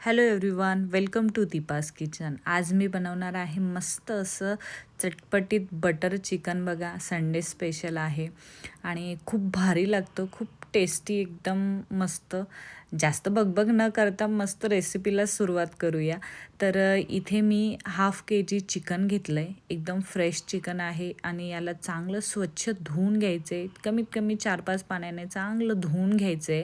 Hello everyone welcome to Deepa's kitchen आज मी बनवणार आहे मस्त असं चटपटीत बटर चिकन बघा संडे स्पेशल आहे. आणि खूप भारी लागतं खूप टेस्टी एकदम मस्त. जास्त बगबग न करता मस्त रेसिपीला सुरुवात करूया. तर इथे मी हाफ के जी चिकन घेतलं आहे एकदम फ्रेश चिकन आहे आणि याला चांगलं स्वच्छ धुवून घ्यायचं आहे कमीत कमी चार पाच पाण्याने चांगलं धुवून घ्यायचं आहे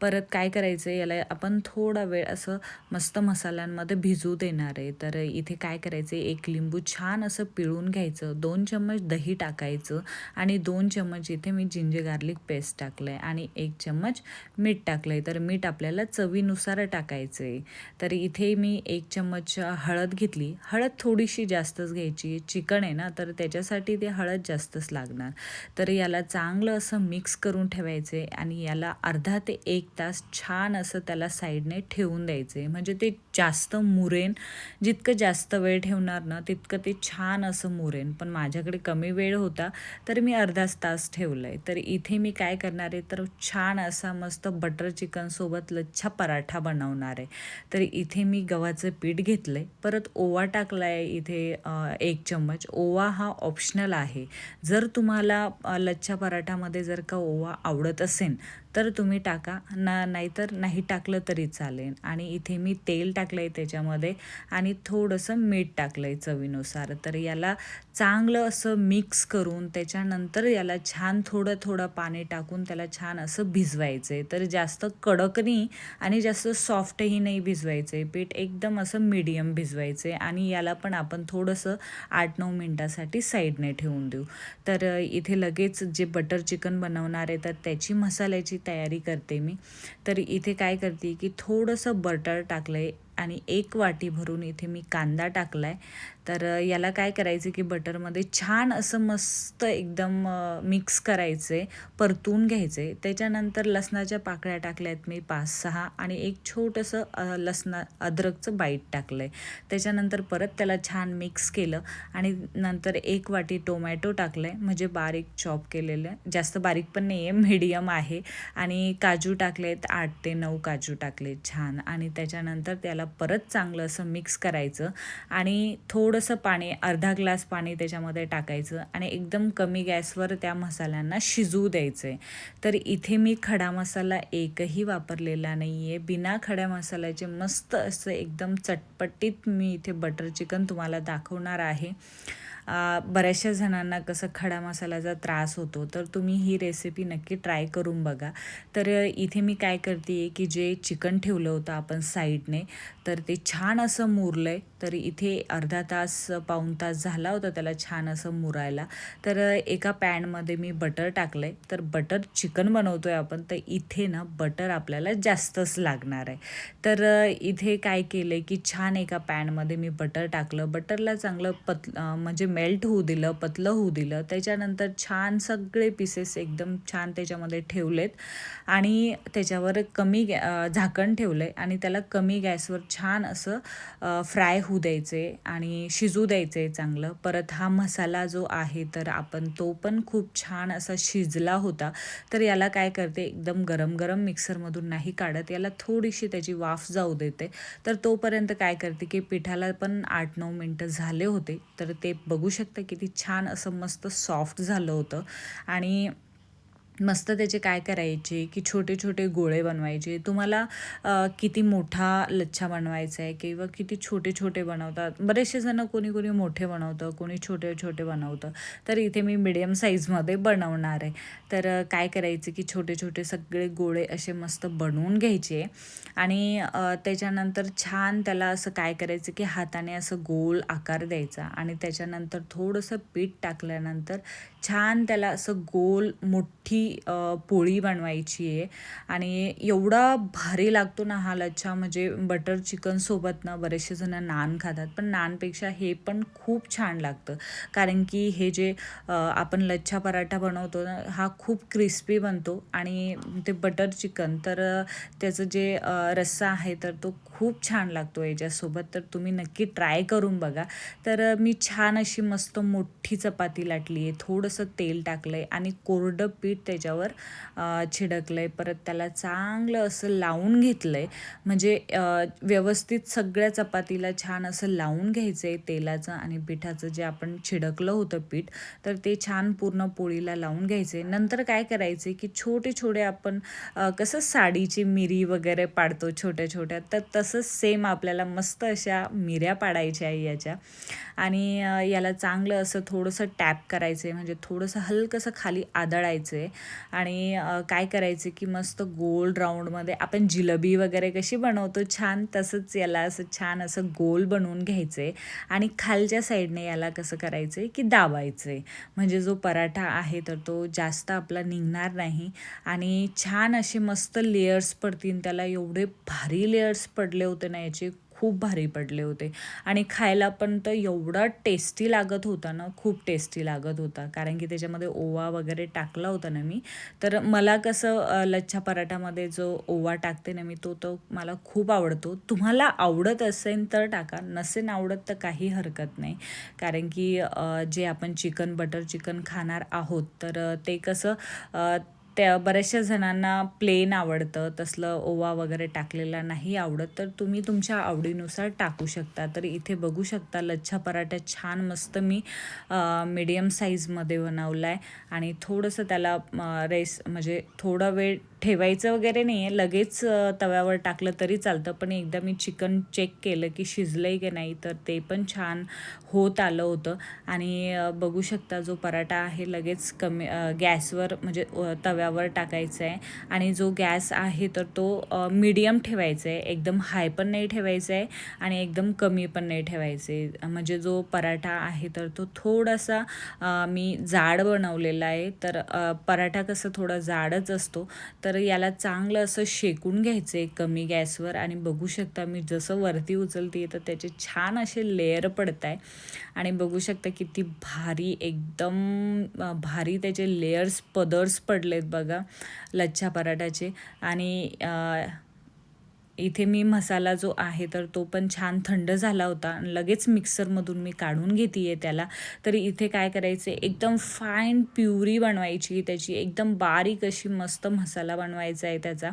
परत काय करायचं आहे याला आपण थोडा वेळ असं मस्त मसाल्यांमध्ये भिजू देणार आहे. तर इथे काय करायचं आहे एक लिंबू छान असं पिळून घ्यायचं दोन चम्मच दही टाकायचं आणि दोन चम्मच इथे मी जिंजर गार्लिक पेस्ट टाकलं आहे आणि एक चम्मच मीठ टाकलं आहे तर मीठ आपल्याला चवीनुसार टाकायचं आहे तर इथे मी एक चम्मच हळद घेतली. हळद थोडीशी जास्तच घ्यायची. चिकन आहे ना तर त्याच्यासाठी ते हळद जास्तच लागणार. तर याला चांगलं असं मिक्स करून ठेवायचं आहे आणि याला अर्धा ते एक तास छान असं त्याला साईडने ठेवून द्यायचं आहे म्हणजे ते जास्त मुरेन जितकं जास्त वेळ ठेवणार ना तितकं ते छान असं मुरेन. पण माझ्याकडे कमी वेळ होता तर मी अर्धाच तास ठेवलं आहे तर इथे मी काय करणार आहे तर छान असा मस्त बटर चिकनसोबत लच्छा पराठा बनवणार आहे. तर इथे मी गव्हाचं पीठ घेतलं आहे परत ओवा टाकला आहे इथे एक चम्मच. ओवा हा ऑप्शनल आहे. जर तुम्हाला लच्छा पराठामध्ये जर का ओवा आवडत असेल तर तुम्ही टाका. ना नाहीतर नाही टाकलं तरी चालेल. आणि इथे मी तेल टाकलं आहे त्याच्यामध्ये आणि थोडंसं मीठ टाकलं आहे चवीनुसार. तर याला चांगलं असं मिक्स करून त्याच्यानंतर याला छान थोडं थोडं पाणी टाकून त्याला छान असं भिजवायचं आहे तर जास्त कडकनी आणि जास्त सॉफ्टही नाही भिजवायचं आहे पीठ एकदम असं मीडियम भिजवायचं आहे आणि याला पण आपण थोडंसं आठ नऊ मिनटासाठी साईडने ठेवून देऊ. तर इथे लगेच जे बटर चिकन बनवणार आहे तर त्याची मसाल्याची तयारी करते मी. तर इथे काय करते की थोडंसं बटर टाकलं आहे आणि एक वाटी भरून इथे मी कांदा टाकला आहे तर याला काय करायचं की बटरमध्ये छान असं मस्त एकदम मिक्स करायचं आहे परतून घ्यायचं. आहे त्याच्यानंतर लसणाच्या पाकळ्या टाकल्या आहेत मी पाच सहा आणि एक छोटंसं लसणा अद्रकचं बाईट टाकलं आहे त्याच्यानंतर परत त्याला छान मिक्स केलं आणि नंतर एक वाटी टोमॅटो टाकलं आहे म्हणजे बारीक चॉप केलेलं. आहे जास्त बारीक पण नाही आहे मीडियम आहे. आणि काजू टाकले आहेत आठ ते नऊ काजू टाकले छान. आणि त्याच्यानंतर त्याला परत चांगलं असं मिक्स करायचं. आणि थोडं थोडंसं पाणी अर्धा ग्लास पाणी त्याच्यामध्ये टाकायचं आणि एकदम कमी गॅसवर त्या मसाल्यांना शिजवू द्यायचं आहे तर इथे मी खडा मसाला एकही वापरलेला नाही आहे बिना खड्या मसाल्याचे मस्त असं एकदम चटपटीत मी इथे बटर चिकन तुम्हाला दाखवणार आहे. बऱ्याचशा जणांना कसं खडा मसाल्याचा त्रास होतो तर तुम्ही ही रेसिपी नक्की ट्राय करून बघा. तर इथे मी काय करते आहे की जे चिकन ठेवलं होतं आपण साईडने तर ते छान असं मुरलं आहे तर इथे अर्धा तास पाऊण तास झाला होता त्याला छान असं मुरायला. तर एका पॅनमध्ये मी बटर टाकलं आहे तर बटर चिकन बनवतो आहे आपण तर इथे ना बटर आपल्याला जास्तच लागणार आहे. तर इथे काय केलं आहे की छान एका पॅनमध्ये मी बटर टाकलं. बटरला चांगलं पत म्हणजे मेल्ट होऊ दिलं पतलं होऊ दिलं त्याच्यानंतर छान सगळे पीसेस एकदम छान त्याच्यामध्ये ठेवलेत. आणि त्याच्यावर कमी गॅ झाकण ठेवलं आहे आणि त्याला कमी गॅसवर छान असं फ्राय होऊ द्यायचे आणि शिजू द्यायचे चांगलं. परत हा मसाला जो आहे तर आपण तो पण खूप छान असा शिजला होता. तर याला काय करते एकदम गरम गरम मिक्सरमधून नाही काढत याला थोडीशी त्याची वाफ जाऊ देते. तर तोपर्यंत काय करते की पिठाला पण आठ नऊ मिनटं झाले होते तर ते बघू बघू शकता किती छान असं मस्त सॉफ्ट झालं होतं. आणि मस्त त्याचे काय करायचे की छोटे छोटे गोळे बनवायचे. तुम्हाला किती मोठा लच्छा बनवायचा आहे किंवा किती छोटे छोटे बनवतात. बरेचसे जण कोणी कोणी मोठे बनवतं कोणी छोटे छोटे बनवतं. तर इथे मी मिडियम साईजमध्ये बनवणार आहे. तर काय करायचं की छोटे छोटे सगळे गोळे असे मस्त बनवून घ्यायचे आणि त्याच्यानंतर छान त्याला असं काय करायचं की हाताने असं गोल आकार द्यायचा आणि त्याच्यानंतर थोडंसं पीठ टाकल्यानंतर छान त्याला असं गोल मोठी पोळी बनवायची आहे. आणि एवढा भारी लागतो ना हा लच्छा म्हणजे बटर चिकनसोबत ना बरेचसे जण नान खातात. पण नानपेक्षा हे पण खूप छान लागतं. कारण की हे जे आपण लच्छा पराठा बनवतो ना हा खूप क्रिस्पी बनतो. आणि ते बटर चिकन तर त्याचं जे रस्सा आहे तर तो खूप छान लागतो याच्यासोबत. तर तुम्ही नक्की ट्राय करून बघा. तर मी छान अशी मस्त मोठी चपाती लाटली आहे थोडंसं तेल टाकलं आहे आणि कोरडं पीठ त्याच्यावर छिडकलं आहे परत त्याला चांगलं असं लावून घेतलं आहे म्हणजे व्यवस्थित सगळ्या चपातीला छान असं लावून घ्यायचं आहे तेलाचं आणि पिठाचं जे आपण छिडकलं होतं पीठ तर ते छान पूर्ण पोळीला लावून घ्यायचं आहे नंतर काय करायचं आहे की छोटे छोटे आपण कसं साडीची मिरी वगैरे पाडतो छोट्या छोट्या तर तसंच सेम आपल्याला मस्त अशा मिऱ्या पाडायच्या आहे याच्या. आणि याला चांगलं असं थोडंसं टॅप करायचं आहे म्हणजे थोडंसं हलकंसं खाली आदळायचं आहे आणि काय करायचं की मस्त गोल राऊंडमध्ये आपण जिलेबी वगैरे कशी बनवतो छान तसंच याला असं छान असं गोल बनवून घ्यायचं आहे आणि खालच्या साईडने याला कसं करायचं आहे की दाबायचं आहे म्हणजे जो पराठा आहे तर तो जास्त आपला निघणार नाही आणि छान असे मस्त लेयर्स पडतील. त्याला एवढे भारी लेयर्स पडले होते ना याचे खूप भारी पडले होते. आणि खायला पण तर एवढा टेस्टी लागत होता ना खूप टेस्टी लागत होता. कारण की त्याच्यामध्ये ओवा वगैरे टाकला होता ना मी. तर मला कसं लच्छा पराठामध्ये जो ओवा टाकते ना मी तो तो मला खूप आवडतो. तुम्हाला आवडत असेल तर टाका नसेल आवडत तर काही हरकत नाही. कारण की जे आपण चिकन बटर चिकन खाणार आहोत तर ते कसं त्या बऱ्याचशा जणांना प्लेन आवडतं. तसलं ओवा वगैरे टाकलेला नाही आवडत. तर तुम्ही तुमच्या आवडीनुसार टाकू शकता. तर इथे बघू शकता लच्छा पराठा छान मस्त मी मीडियम साईजमध्ये बनवला आहे आणि थोडंसं त्याला रेस म्हणजे थोडा वेळ ठेवायचं वगैरे नाही आहे लगेच तव्यावर टाकलं तरी चालतं. पण एकदा मी चिकन चेक केलं की शिजलं आहे की नाही तर ते पण छान होत आलं होतं. आणि बघू शकता जो पराठा आहे लगेच कमी गॅसवर म्हणजे तव्यावर टाकायचा आहे आणि जो गॅस आहे तर तो मीडियम ठेवायचा आहे एकदम हाय पण नाही ठेवायचा आहे आणि एकदम कमी पण नाही ठेवायचे म्हणजे जो पराठा आहे तर तो थोडासा मी जाड बनवलेला आहे तर पराठा कसं थोडा जाडच असतो. तर तर याला चांगलं असं शेकून घ्यायचं आहे कमी गॅसवर. आणि बघू शकता मी जसं वरती उचलते तर त्याचे छान असे लेअर पडत आहे आणि बघू शकता किती भारी एकदम भारी त्याचे लेयर्स पदर्स पडलेत बघा लच्छा पराठाचे. आणि इथे मी मसाला जो आहे तर तो पण छान थंड झाला होता आणि लगेच मिक्सरमधून मी काढून घेते आहे त्याला. तर इथे काय करायचं एकदम फाईन प्युरी बनवायची त्याची एकदम बारीक अशी मस्त मसाला बनवायचा आहे त्याचा.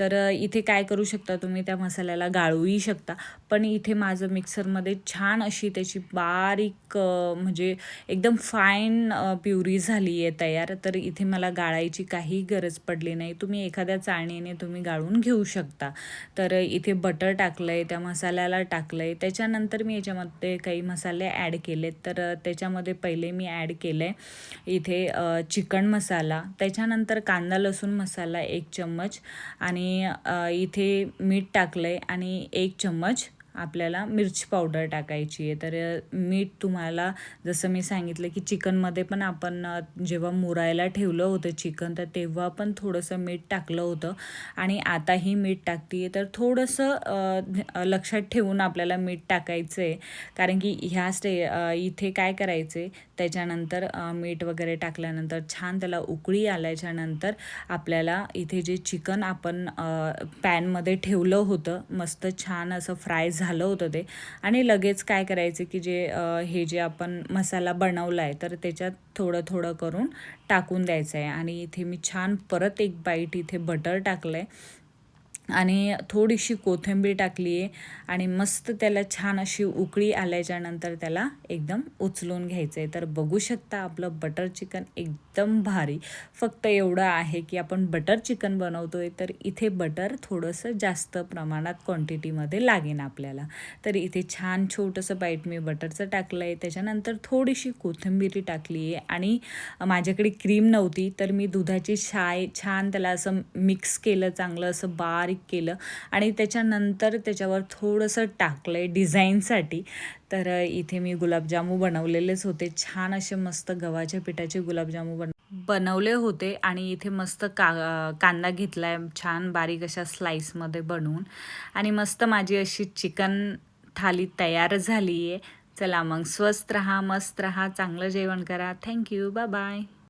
तर इथे काय करू शकता तुम्ही? त्या मसाल्याला गाळूही शकता. पण इथे माझं मिक्सरमध्ये छान अशी त्याची बारीक म्हणजे एकदम फाईन प्युरी झाली आहे तयार. तर इथे मला गाळायची काही गरज पडली नाही. तुम्ही एखाद्या चाळणीने तुम्ही गाळून घेऊ शकता. तर इथे बटर टाकलं आहे त्या मसाल्याला टाकलं आहे त्याच्यानंतर मी याच्यामध्ये काही मसाले ॲड केलेत. तर त्याच्यामध्ये पहिले मी ॲड केलं आहे इथे चिकन मसाला. त्याच्यानंतर कांदा लसूण मसाला एक चम्मच आणि अ, इथे मीठ टाकलं आहे आणि एक चम्मच आपल्याला मिरची पावडर टाकायची आहे. तर मीठ तुम्हाला जसं मी सांगितलं की चिकनमध्ये पण आपण जेव्हा मुरायला ठेवलं होतं चिकन तर तेव्हा पण थोडंसं मीठ टाकलं होतं. आणि आताही मीठ टाकते आहे तर थोडंसं लक्षात ठेवून आपल्याला मीठ टाकायचं आहे कारण की ह्या स्टे इथे काय करायचं आहे त्याच्यानंतर मीठ वगैरे टाकल्यानंतर छान त्याला उकळी आल्याच्यानंतर आपल्याला इथे जे चिकन आपण पॅनमध्ये ठेवलं होतं मस्त छान असं फ्राय झालं होतं ते. आणि लगेच काय करायचं की जे हे जे आपण मसाला बनवला आहे तर त्याच्यात थोडं थोडं करून टाकून द्यायचं आहे आणि इथे मी छान परत एक बाईट इथे बटर टाकलं आहे आणि थोडीशी कोथिंबीर टाकली आहे आणि मस्त त्याला छान अशी उकळी आल्याच्यानंतर त्याला एकदम उचलून घ्यायचं आहे तर बघू शकता आपलं बटर चिकन एकदम भारी. फक्त एवढं आहे की आपण बटर चिकन बनवतो आहे तर इथे बटर थोडंसं जास्त प्रमाणात क्वांटिटीमध्ये लागेन आपल्याला. तर इथे छान छोटंसं बाईट मी बटरचं टाकलं आहे त्याच्यानंतर थोडीशी कोथिंबीर टाकली आहे आणि माझ्याकडे क्रीम नव्हती तर मी दुधाची शाय छान त्याला असं मिक्स केलं चांगलं असं बारीक केलं आणि त्याच्यानंतर त्याच्यावर थोडंसं टाकलं आहे डिझाईनसाठी तर इथे मी गुलाबजामू बनवलेलेच होते. छान असे मस्त गव्हाच्या पिठाचे गुलाबजामू बन बनवले होते आणि इथे मस्त का कांदा घेतला आहे छान बारीक अशा स्लाईसमध्ये बनवून. आणि मस्त माझी अशी चिकन थाली तयार झाली आहे चला मग स्वस्त रहा मस्त रहा चांगलं जेवण करा. Thank you bye bye